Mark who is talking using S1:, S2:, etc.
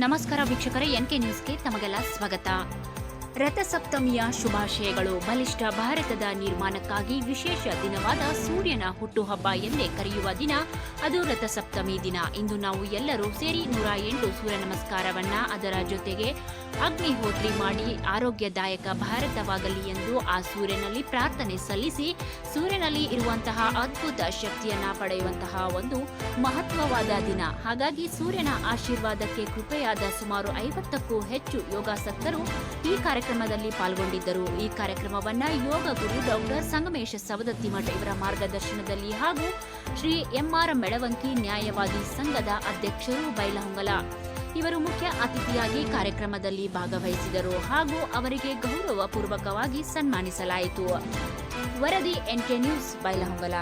S1: ನಮಸ್ಕಾರ ವೀಕ್ಷಕರೇ N K ನ್ಯೂಸ್ಗೆ ತಮಗೆಲ್ಲ ಸ್ವಾಗತ. ರಥಸಪ್ತಮಿಯ ಶುಭಾಶಯಗಳು. ಬಲಿಷ್ಠ ಭಾರತದ ನಿರ್ಮಾಣಕ್ಕಾಗಿ ವಿಶೇಷ ದಿನವಾದ ಸೂರ್ಯನ ಹುಟ್ಟುಹಬ್ಬ ಎಂದೇ ಕರೆಯುವ ದಿನ. ಅದು ರಥಸಪ್ತಮಿ ದಿನ. ಇಂದು ನಾವು ಎಲ್ಲರೂ ಸೇರಿ ನೂರ ಎಂಟು ಸೂರ್ಯ ನಮಸ್ಕಾರವನ್ನ ಅದರ ಜೊತೆಗೆ ಅಗ್ನಿಹೋತ್ರಿ ಮಾಡಿ ಆರೋಗ್ಯದಾಯಕ ಭಾರತವಾಗಲಿ ಎಂದು ಆ ಸೂರ್ಯನಲ್ಲಿ ಪ್ರಾರ್ಥನೆ ಸಲ್ಲಿಸಿ ಸೂರ್ಯನಲ್ಲಿ ಇರುವಂತಹ ಅದ್ಭುತ ಶಕ್ತಿಯನ್ನ ಪಡೆಯುವಂತಹ ಒಂದು ಮಹತ್ವವಾದ ದಿನ. ಹಾಗಾಗಿ ಸೂರ್ಯನ ಆಶೀರ್ವಾದಕ್ಕೆ ಕೃಪೆಯಾದ ಸುಮಾರು ಐವತ್ತಕ್ಕೂ ಹೆಚ್ಚು ಯೋಗಾಸಕ್ತರು ಈ ಕಾರ್ಯಕ್ರಮದಲ್ಲಿ ಪಾಲ್ಗೊಂಡಿದ್ದರು. ಈ ಕಾರ್ಯಕ್ರಮವನ್ನ ಯೋಗ ಗುರು ಡಾಕ್ಟರ್ ಸಂಗಮೇಶ ಸವದತ್ತಿಮಠ ಇವರ ಮಾರ್ಗದರ್ಶನದಲ್ಲಿ ಹಾಗೂ ಶ್ರೀ ಎಂಆರ್ ಮೆಳವಂಕಿ ನ್ಯಾಯವಾದಿ ಸಂಘದ ಅಧ್ಯಕ್ಷರು ಬೈಲಹೊಂಗಲ. ಇವರು ಮುಖ್ಯ ಅತಿಥಿಯಾಗಿ ಕಾರ್ಯಕ್ರಮದಲ್ಲಿ ಭಾಗವಹಿಸಿದರು ಹಾಗೂ ಅವರಿಗೆ ಗೌರವ ಪೂರ್ವಕವಾಗಿ ಸನ್ಮಾನಿಸಲಾಯಿತು. ವರದಿ ಎನ್ಕೆ ನ್ಯೂಸ್ ಬೈಲಹೊಂಗಲ.